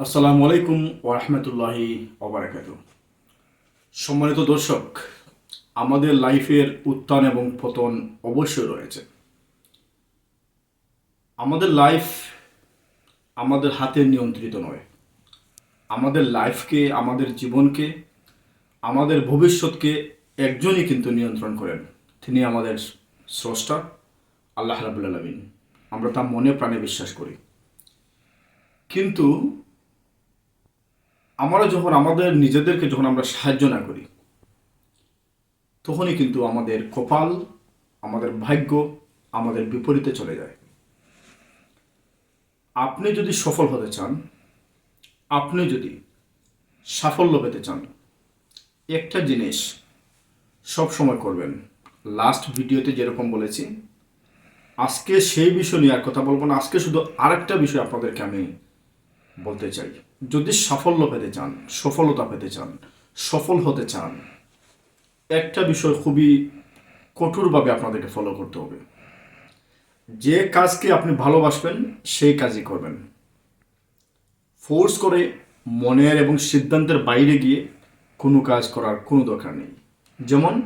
আসসালামু আলাইকুম ওরহমতুল্লাহি ওবরাকাত সম্মানিত দর্শক, আমাদের লাইফের উত্থান এবং পতন অবশ্যই রয়েছে। আমাদের লাইফ আমাদের হাতে নিয়ন্ত্রিত নয়। আমাদের লাইফকে, আমাদের জীবনকে, আমাদের ভবিষ্যৎকে একজনই কিন্তু নিয়ন্ত্রণ করেন। তিনি আমাদের স্রষ্টা, আল্লাহ রাবুল আলমিন। আমরা তা মনে প্রাণে বিশ্বাস করি। কিন্তু আমরা যখন আমাদের নিজেদেরকে যখন আমরা সাহায্য না করি, তখনই কিন্তু আমাদের কপাল, আমাদের ভাগ্য আমাদের বিপরীতে চলে যায়। আপনি যদি সফল হতে চান, আপনি যদি সাফল্য পেতে চান, একটা জিনিস সব সময় করবেন। লাস্ট ভিডিওতে যেরকম বলেছি, আজকে সেই বিষয় নিয়ে আর কথা বলব না। আজকে শুধু আরেকটা বিষয় আপনাদেরকে আমি বলতে চাই, যদি সাফল্য পেতে চান, সফলতা পেতে চান, সফল হতে চান, একটা বিষয় খুবই কঠোরভাবে আপনাদেরকে ফলো করতে হবে। যে কাজকে আপনি ভালোবাসবেন, সেই কাজই করবেন। ফোর্স করে মনের এবং সিদ্ধান্তের বাইরে গিয়ে কোনো কাজ করার কোনো দরকার নেই। যেমন,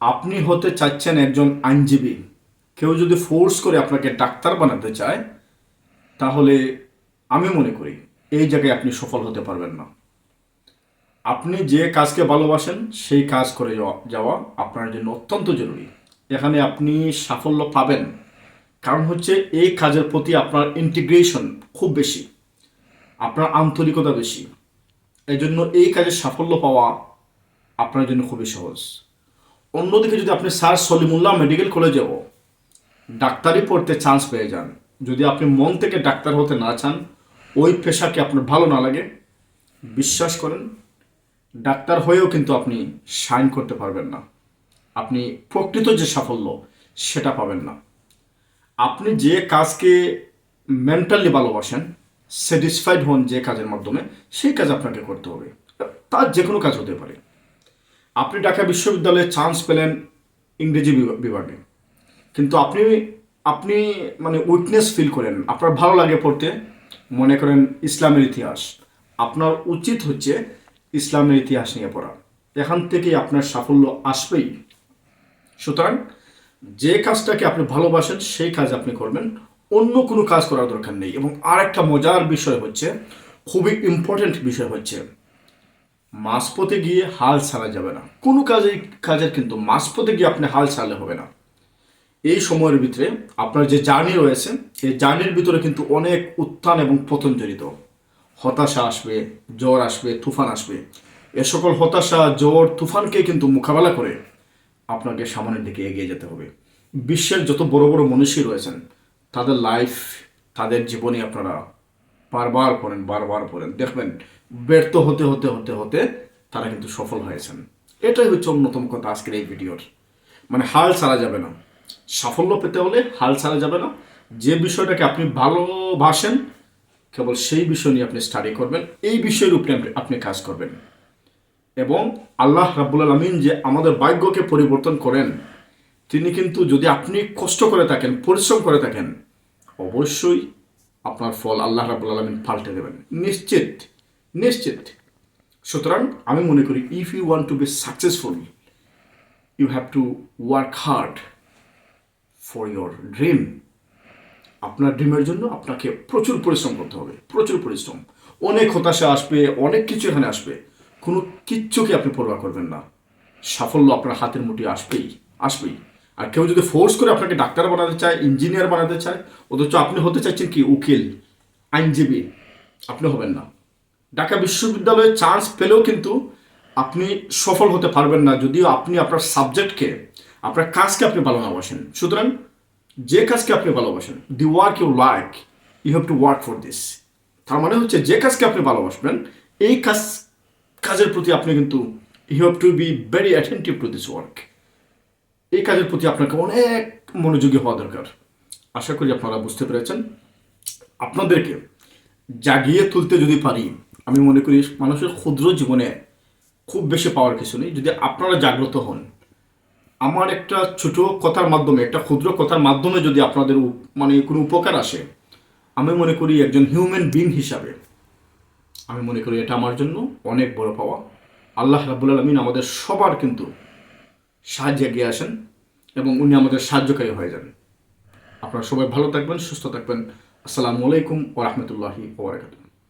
আপনি হতে চাচ্ছেন একজন আইনজীবী। কেউ যদি ফোর্স করে আপনাকে ডাক্তার বানাতে চায়, তাহলে আমি মনে করি এই জায়গায় আপনি সফল হতে পারবেন না। আপনি যে কাজকে ভালোবাসেন, সেই কাজ করে যাওয়া- আপনার জন্য অত্যন্ত জরুরি। এখানে আপনি সাফল্য পাবেন। কারণ হচ্ছে এই কাজের প্রতি আপনার ইন্টিগ্রেশন খুব বেশি। আপনার আন্তরিকতা বেশি। এই জন্য এই কাজে সাফল্য পাওয়া আপনার জন্য খুবই সহজ। অন্যদিকে যদি আপনি স্যার সলিমুল্লাহ মেডিকেল কলেজেও ডাক্তারি পড়তে চান্স পেয়ে যান, যদি আপনি মন থেকে ডাক্তার হতে না চান ওই পেশাকে আপনার ভালো না লাগে, বিশ্বাস করেন, ডাক্তার হয়েও কিন্তু আপনি সাইন করতে পারবেন না। আপনি প্রকৃত যে সাফল্য, সেটা পাবেন না। আপনি যে কাজকে মেন্টালি ভালোবাসেন স্যাটিসফাইড হন যে কাজের মাধ্যমে, সেই কাজ আপনাকে করতে হবে। তার যে কোনো কাজ হতে পারে। আপনি ঢাকা বিশ্ববিদ্যালয়ে চান্স পেলেন ইংরেজি বিভা- বিভাগে। কিন্তু আপনি আপনি মানে উইকনেস ফিল করেন। আপনার ভালো লাগে পড়তে মনে করেন ইসলামের ইতিহাস। আপনার উচিত হচ্ছে ইসলামের ইতিহাস নিয়ে পড়া। এখান থেকেই আপনার সাফল্য আসবেই। সুতরাং যে কাজটাকে আপনি ভালোবাসেন, সেই কাজ আপনি করবেন। অন্য কোনো কাজ করার দরকার নেই। এবং আর একটা মজার বিষয় হচ্ছে, খুবই ইম্পর্ট্যান্ট বিষয় হচ্ছে, মাঝপথে গিয়ে হাল ছাড়া যাবে না। কোনো কাজে কাজের কিন্তু মাঝপথে গিয়ে আপনি হাল ছাড়লে হবে না। এই সময়ের ভিতরে আপনার যে জার্নি রয়েছে এই জার্নির ভিতরে কিন্তু অনেক উত্থান এবং পতন জড়িত। হতাশা আসবে, জ্বর আসবে, তুফান আসবে। এ সকল হতাশা, জ্বর, তুফানকে কিন্তু মোকাবেলা করে আপনাকে সামনের দিকে এগিয়ে যেতে হবে। বিশ্বের যত বড় বড় মনীষী রয়েছেন, তাদের লাইফ তাদের জীবনী আপনারা বারবার পড়েন বারবার পড়েন। দেখবেন, ব্যর্থ হতে হতে হতে হতে তারা কিন্তু সফল হয়েছেন। এটাই হচ্ছে অন্যতম কথা আজকের এই ভিডিওর। মানে হাল ছাড়া যাবে না। সাফল্য পেতে হলে হাল ছাড়া যাবে না। যে বিষয়টাকে আপনি ভালোবাসেন, কেবল সেই বিষয় নিয়ে আপনি স্টাডি করবেন। এই বিষয়ের উপরে আপনি- কাজ করবেন। এবং আল্লাহ রাব্বুল আলমিন যে আমাদের ভাগ্যকে পরিবর্তন করেন, তিনি কিন্তু যদি আপনি কষ্ট করে থাকেন, পরিশ্রম করে থাকেন, অবশ্যই আপনার ফল আল্লাহ রাব্বুল আলমিন পাল্টে দেবেন। নিশ্চিত নিশ্চিত। সুতরাং আমি মনে করি if you want to be successful you have to work hard for your dream আপনার ড্রিমের জন্য আপনাকে প্রচুর পরিশ্রম করতে হবে, প্রচুর পরিশ্রম। অনেক হতাশা আসবে, অনেক কিছু এখানে আসবে। কোনো কিচ্ছুকে আপনি পরোয়া করবেন না। সাফল্য আপনার হাতের মুঠি আসবেই আসবেই। আর কেউ যদি ফোর্স করে আপনাকে ডাক্তার বানাতে চায় ইঞ্জিনিয়ার বানাতে চায়, অথচ আপনি হতে চাইছেন কি উকিল, আইনজীবী, আপনি হবেন না। ঢাকা বিশ্ববিদ্যালয়ে চান্স পেলেও কিন্তু আপনি সফল হতে পারবেন না, যদিও আপনি আপনার সাবজেক্টকে আপনার কাজকে আপনি ভালো না বাসেন। সুতরাং যে কাজকে আপনি ভালোবাসেন the work you like you have to work for this তার মানে হচ্ছে যে কাজকে আপনি ভালোবাসবেন, এই কাজ, কাজের প্রতি আপনি কিন্তু you have to be very attentive to this work এই কাজের প্রতি আপনাকে অনেক মনোযোগী হওয়া দরকার। আশা করি আপনারা বুঝতে পেরেছেন। আপনাদেরকে জাগিয়ে তুলতে যদি পারি, আমি মনে করি মানুষের ক্ষুদ্র জীবনে খুব বেশি পাওয়ার কিছু নেই। যদি আপনারা জাগ্রত হন আমার একটা ছোট কথার মাধ্যমে, একটা ক্ষুদ্র কথার মাধ্যমে যদি আপনাদের মানে কোনো উপকার আসে, আমি মনে করি একজন হিউম্যান বিং হিসাবে, আমি মনে করি এটা আমার জন্য অনেক বড় পাওয়া। আল্লাহ রাবুল আলমিন আমাদের সবার কিন্তু সাহায্যে এগিয়ে আসেন এবং উনি আমাদের সাহায্যকারী হয়ে যান। আপনারা সবাই ভালো থাকবেন, সুস্থ থাকবেন। আসসালামু আলাইকুম ওরহমতুল্লাহি ওবরাকাতুহ